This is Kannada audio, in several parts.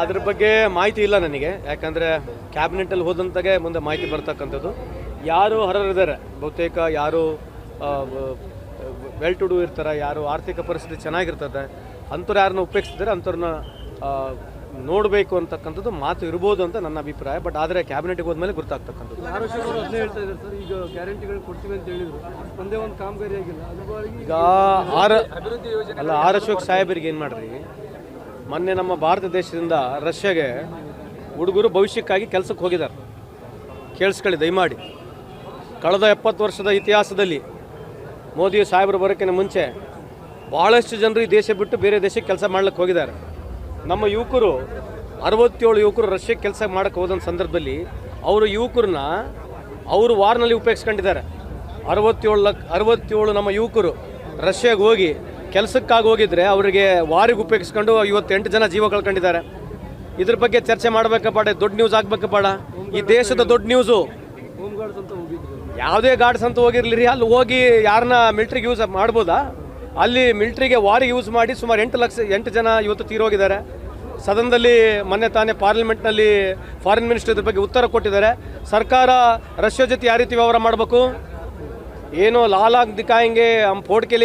ಅದ್ರ ಬಗ್ಗೆ ಮಾಹಿತಿ ಇಲ್ಲ ನನಗೆ. ಯಾಕಂದರೆ ಕ್ಯಾಬಿನೆಟಲ್ಲಿ ಹೋದಂತಾಗೆ ಮುಂದೆ ಮಾಹಿತಿ ಬರ್ತಕ್ಕಂಥದ್ದು. ಯಾರು ಹೊರರಿದ್ದಾರೆ? ಬಹುತೇಕ ಯಾರು ವೆಲ್ ಟು ಡೂ ಇರ್ತಾರೆ ಯಾರು ಆರ್ಥಿಕ ಪರಿಸ್ಥಿತಿ ಚೆನ್ನಾಗಿರ್ತದೆ ಅಂಥವ್ರು ಯಾರನ್ನ ಉಪಯೋಗಿಸ್ತಿದ್ದಾರೆ ಅಂಥವ್ರನ್ನ ನೋಡಬೇಕು ಅಂತಕ್ಕಂಥದ್ದು ಮಾತು ಇರ್ಬೋದು ಅಂತ ನನ್ನ ಅಭಿಪ್ರಾಯ. ಬಟ್ ಆದರೆ ಕ್ಯಾಬಿನೆಟ್ಗೆ ಹೋದ್ಮೇಲೆ ಗೊತ್ತಾಗ್ತಕ್ಕಂಥದ್ದು ಈಗ ಗ್ಯಾರಂಟಿಗಳು ಕೊಡ್ತೀವಿ ಅಂತ ಹೇಳಿದ್ರು. ಒಂದೇ ಒಂದು ಕಾಮಗಾರಿ ಆಗಿಲ್ಲ. ಈಗ ಆರ ಅಲ್ಲ ಆರ್ ಅಶೋಕ್ ಸಾಹೇಬರಿಗೆ ಏನು ಮಾಡ್ರಿ? ಮೊನ್ನೆ ನಮ್ಮ ಭಾರತ ದೇಶದಿಂದ ರಷ್ಯಾಗೆ ಹುಡುಗರು ಭವಿಷ್ಯಕ್ಕಾಗಿ ಕೆಲಸಕ್ಕೆ ಹೋಗಿದ್ದಾರೆ. ಕೇಳಿಸ್ಕೊಳ್ಳಿ ದಯಮಾಡಿ. ಕಳೆದ ಎಪ್ಪತ್ತು ವರ್ಷದ ಇತಿಹಾಸದಲ್ಲಿ ಮೋದಿ ಸಾಹೇಬರು ಬರೋಕ್ಕಿಂತ ಮುಂಚೆ ಭಾಳಷ್ಟು ಜನರು ಈ ದೇಶ ಬಿಟ್ಟು ಬೇರೆ ದೇಶಕ್ಕೆ ಕೆಲಸ ಮಾಡ್ಲಿಕ್ಕೆ ಹೋಗಿದ್ದಾರೆ. ನಮ್ಮ ಯುವಕರು, ಅರವತ್ತೇಳು ಯುವಕರು ರಷ್ಯಾಕ್ಕೆ ಕೆಲಸ ಮಾಡಕ್ಕೆ ಹೋದಂಥ ಸಂದರ್ಭದಲ್ಲಿ ಅವರು ಯುವಕರನ್ನ ಅವರು ವಾರ್ನಲ್ಲಿ ಉಪಯೋಗಿಸ್ಕೊಂಡಿದ್ದಾರೆ. ಅರವತ್ತೇಳು ಲಕ್, ಅರವತ್ತೇಳು ನಮ್ಮ ಯುವಕರು ರಷ್ಯಾಗೆ ಹೋಗಿ ಕೆಲಸಕ್ಕಾಗಿ ಹೋಗಿದ್ರೆ ಅವರಿಗೆ ವಾರಿಗೆ ಉಪಯೋಗಿಸ್ಕೊಂಡು ಇವತ್ತೆಂಟು ಜನ ಜೀವ ಕಳ್ಕೊಂಡಿದ್ದಾರೆ. ಇದ್ರ ಬಗ್ಗೆ ಚರ್ಚೆ ಮಾಡಬೇಕಪ್ಪಾಡ ದೊಡ್ಡ ನ್ಯೂಸ್ ಆಗ್ಬೇಕಪ್ಪಾಡ ಈ ದೇಶದ ದೊಡ್ಡ ನ್ಯೂಸು ಯಾವುದೇ ಗಾರ್ಡ್ಸ್ ಅಂತ ಹೋಗಿರ್ಲಿ ರೀ ಅಲ್ಲಿ ಹೋಗಿ ಯಾರನ್ನ ಮಿಲ್ಟ್ರಿಗೆ ಯೂಸ್ ಮಾಡ್ಬೋದಾ? ಅಲ್ಲಿ ಮಿಲ್ಟ್ರಿಗೆ ವಾರಿಗೆ ಯೂಸ್ ಮಾಡಿ ಸುಮಾರು ಎಂಟು ಲಕ್ಷ ಎಂಟು ಜನ ಇವತ್ತು ತೀರೋಗಿದ್ದಾರೆ. ಸದನದಲ್ಲಿ ಮೊನ್ನೆ ತಾನೇ ಪಾರ್ಲಿಮೆಂಟ್ನಲ್ಲಿ ಫಾರಿನ್ ಮಿನಿಸ್ಟರ್ ಬಗ್ಗೆ ಉತ್ತರ ಕೊಟ್ಟಿದ್ದಾರೆ. ಸರ್ಕಾರ ರಷ್ಯಾ ಜೊತೆ ಯಾವ ರೀತಿ ವ್ಯವಹಾರ ಮಾಡಬೇಕು? ಏನು ಲಾಲಾಗ್ ದಿಕ್ಕಾಯಂಗೆ ಹಮ್ ಫೋಡ್ ಕೆ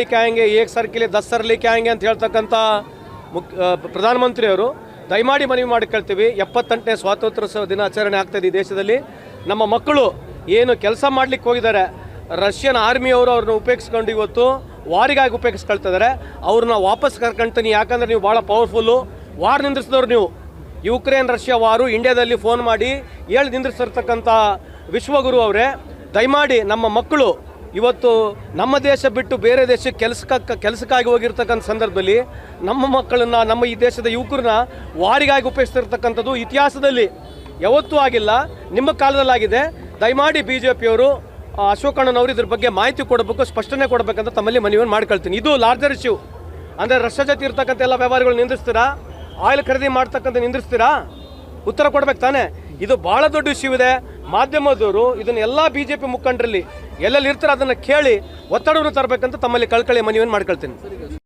ಏಕ್ ಸರ್ ಕೆ ದಸ್ ಸರ್ ಅಂತ ಹೇಳ್ತಕ್ಕಂಥ ಆ, ಪ್ರಧಾನಮಂತ್ರಿಯವರು ದಯಮಾಡಿ ಮನವಿ ಮಾಡಿ ಕೇಳ್ತೀವಿ. ಎಪ್ಪತ್ತೆಂಟನೇ ಸ್ವಾತಂತ್ರ್ಯ ದಿನಾಚರಣೆ ಆಗ್ತದೆ ಈ ದೇಶದಲ್ಲಿ. ನಮ್ಮ ಮಕ್ಕಳು ಏನು ಕೆಲಸ ಮಾಡ್ಲಿಕ್ಕೆ ಹೋಗಿದ್ದಾರೆ. ರಷ್ಯನ್ ಆರ್ಮಿಯವರು ಅವ್ರನ್ನ ಉಪಯೋಗಿಸ್ಕೊಂಡು ಇವತ್ತು ವಾರಿಗಾಗಿ ಉಪಯೋಗಿಸ್ಕೊಳ್ತಿದ್ದಾರೆ. ಅವ್ರನ್ನ ವಾಪಸ್ ಕರ್ಕೊಂತೀನಿ, ಯಾಕಂದ್ರೆ ನೀವು ಭಾಳ ಪವರ್ಫುಲ್ಲು ವಾರ್ ನಿಂದ್ರಿಸಿದವ್ರು ನೀವು. ಯುಕ್ರೇನ್, ರಷ್ಯಾ ವಾರು, ಇಂಡಿಯಾದಲ್ಲಿ ಫೋನ್ ಮಾಡಿ ಹೇಳಿ ನಿಂದ್ರಿಸಿರ್ತಕ್ಕಂಥ ವಿಶ್ವಗುರು ಅವರೇ, ದಯಮಾಡಿ ನಮ್ಮ ಮಕ್ಕಳು, ಇವತ್ತು ನಮ್ಮ ದೇಶ ಬಿಟ್ಟು ಬೇರೆ ದೇಶಕ್ಕೆ ಕೆಲಸಕ್ಕೆ, ಕೆಲಸಕ್ಕಾಗಿ ಹೋಗಿರ್ತಕ್ಕಂಥ ಸಂದರ್ಭದಲ್ಲಿ ನಮ್ಮ ಮಕ್ಕಳನ್ನು, ನಮ್ಮ ಈ ದೇಶದ ಯುವಕರನ್ನ ವಾರಿಗಾಗಿ ಉಪಯೋಗಿಸ್ತಿರ್ತಕ್ಕಂಥದ್ದು ಇತಿಹಾಸದಲ್ಲಿ ಯಾವತ್ತೂ ಆಗಿಲ್ಲ, ನಿಮ್ಮ ಕಾಲದಲ್ಲಾಗಿದೆ. ದಯಮಾಡಿ ಬಿ ಜೆ ಪಿಯವರು ಅಶೋಕಣ್ಣನವರು ಇದ್ರ ಬಗ್ಗೆ ಮಾಹಿತಿ ಕೊಡಬೇಕು, ಸ್ಪಷ್ಟನೆ ಕೊಡಬೇಕಂತ ತಮ್ಮಲ್ಲಿ ಮನವಿಯನ್ನು ಮಾಡ್ಕೊಳ್ತೀನಿ. ಇದು ಲಾರ್ಜರ್ ಇಶ್ಯೂ ಅಂದರೆ ರಷ್ಯಾ ಜೊತೆ ಇರ್ತಕ್ಕಂಥ ಎಲ್ಲ ವ್ಯವಹಾರಗಳು ನಿಂದಿಸ್ತೀರಾ ಆಯಿಲ್ ಖರೀದಿ ಮಾಡ್ತಕ್ಕಂಥ ನಿಂದಿಸ್ತೀರಾ ಉತ್ತರ ಕೊಡ್ಬೇಕು ತಾನೇ? ಇದು ಭಾಳ ದೊಡ್ಡ ಇಶ್ಯೂ ಇದೆ. ಮಾಧ್ಯಮದವರು ಇದನ್ನ ಎಲ್ಲ ಬಿ ಜೆ ಪಿ ಮುಖಂಡರಲ್ಲಿ ಎಲ್ಲೆಲ್ಲಿ ಇರ್ತಾರೆ ಅದನ್ನು ಕೇಳಿ ಒತ್ತಡವನ್ನು ತರಬೇಕಂತ ತಮ್ಮಲ್ಲಿ ಕಳ್ಕಳಿ ಮನವಿಯನ್ನು ಮಾಡ್ಕೊಳ್ತೀನಿ.